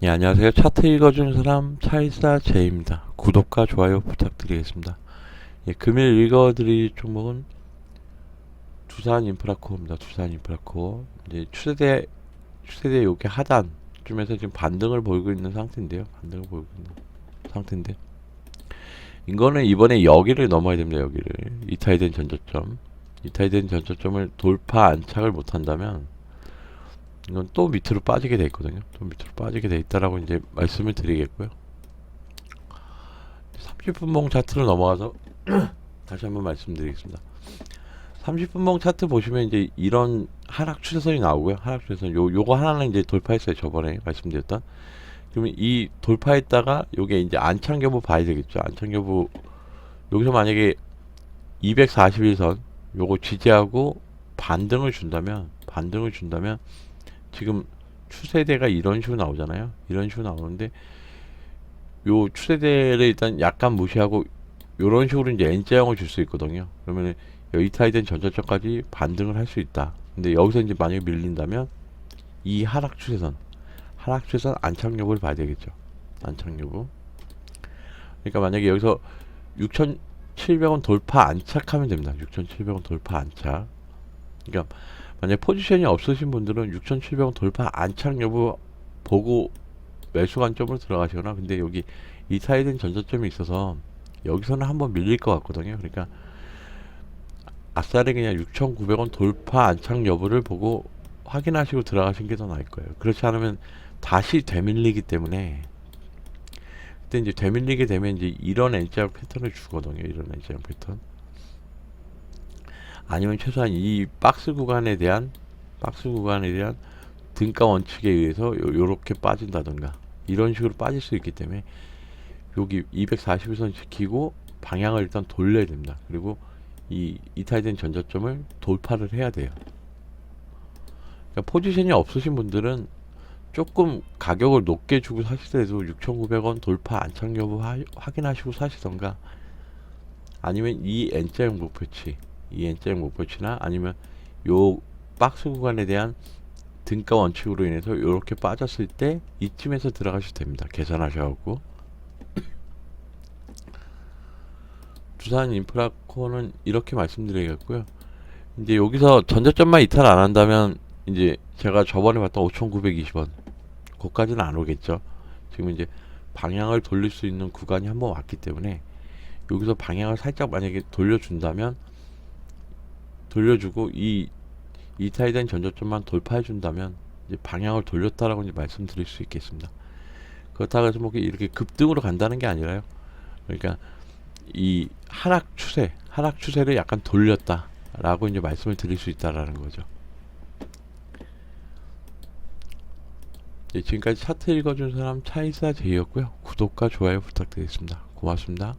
예, 안녕하세요. 차트 읽어주는 사람 차이사 제입니다. 구독과 좋아요 부탁드리겠습니다. 예, 금일 읽어드릴 종목은 두산 인프라코입니다. 두산 인프라코. 이제 추세대, 추세대 요게 하단쯤에서 지금 반등을 보이고 있는 상태인데요. 반등을 보이고 있는 상태인데. 이거는 이번에 여기를 넘어야 됩니다. 여기를. 이타이 된 전저점. 이타이 된 전저점을 돌파 안착을 못한다면 이건 또 밑으로 빠지게 돼 있거든요. 또 밑으로 빠지게 돼 있다라고 이제 말씀을 드리겠고요. 30분봉 차트로 넘어가서 다시 한번 말씀드리겠습니다. 30분봉 차트 보시면 이제 이런 하락 추세선이 나오고요. 하락 추세선 요 요거 하나는 이제 돌파했어요. 저번에 말씀드렸던. 그러면 이 돌파했다가 요게 이제 안착 여부 봐야 되겠죠. 안착 여부 여기서 만약에 241선 요거 지지하고 반등을 준다면 반등을 준다면 지금 추세대가 이런 식으로 나오잖아요. 이런 식으로 나오는데 요 추세대를 일단 약간 무시하고 요런 식으로 이제 N자형을 줄 수 있거든요. 그러면 여기 타이된 전저점까지 반등을 할 수 있다. 근데 여기서 이제 만약에 밀린다면 이 하락 추세선 하락 추세선 안착 여부를 봐야 되겠죠. 안착 여부. 그러니까 만약에 여기서 6,700원 돌파 안착하면 됩니다. 6,700원 돌파 안착. 그러니까 만약 포지션이 없으신 분들은 6,700원 돌파 안착 여부 보고 매수 관점으로 들어가시거나 근데 여기 이타이된 전저점이 있어서 여기서는 한번 밀릴 것 같거든요. 그러니까 아싸리 그냥 6,900원 돌파 안착 여부를 보고 확인하시고 들어가신 게 더 나을 거예요. 그렇지 않으면 다시 되밀리기 때문에 그때 이제 되밀리게 되면 이제 이런 N자형 패턴을 주거든요. 이런 N자형 패턴. 아니면 최소한 이 박스 구간에 대한 박스 구간에 대한 등가 원칙에 의해서 요, 요렇게 빠진다던가 이런 식으로 빠질 수 있기 때문에 여기 241선 지키고 방향을 일단 돌려야 됩니다. 그리고 이 이탈된 전저점을 돌파를 해야 돼요. 그러니까 포지션이 없으신 분들은 조금 가격을 높게 주고 사시더라도 6,900원 돌파 안착 여부 하- 확인하시고 사시던가 아니면 이 N자형 목표치 이 N자형 목표치나 아니면 요 박스 구간에 대한 등가 원칙으로 인해서 이렇게 빠졌을 때 이쯤에서 들어가셔도 됩니다. 계산하셔갖고 두산 인프라코는 이렇게 말씀드리겠고요. 이제 여기서 전저점만 이탈 안 한다면 이제 제가 저번에 봤던 5,920원 거기까지는 안 오겠죠. 지금 이제 방향을 돌릴 수 있는 구간이 한번 왔기 때문에 여기서 방향을 살짝 만약에 돌려준다면 돌려주고 이 이타이된 전저점만 돌파해 준다면 이제 방향을 돌렸다라고 이제 말씀드릴 수 있겠습니다. 그렇다고 해서 뭐 이렇게 급등으로 간다는 게 아니라요. 그러니까 이 하락 추세, 하락 추세를 약간 돌렸다라고 이제 말씀을 드릴 수 있다라는 거죠. 네, 지금까지 차트 읽어준 사람 차이사 제이였고요. 구독과 좋아요 부탁드리겠습니다. 고맙습니다.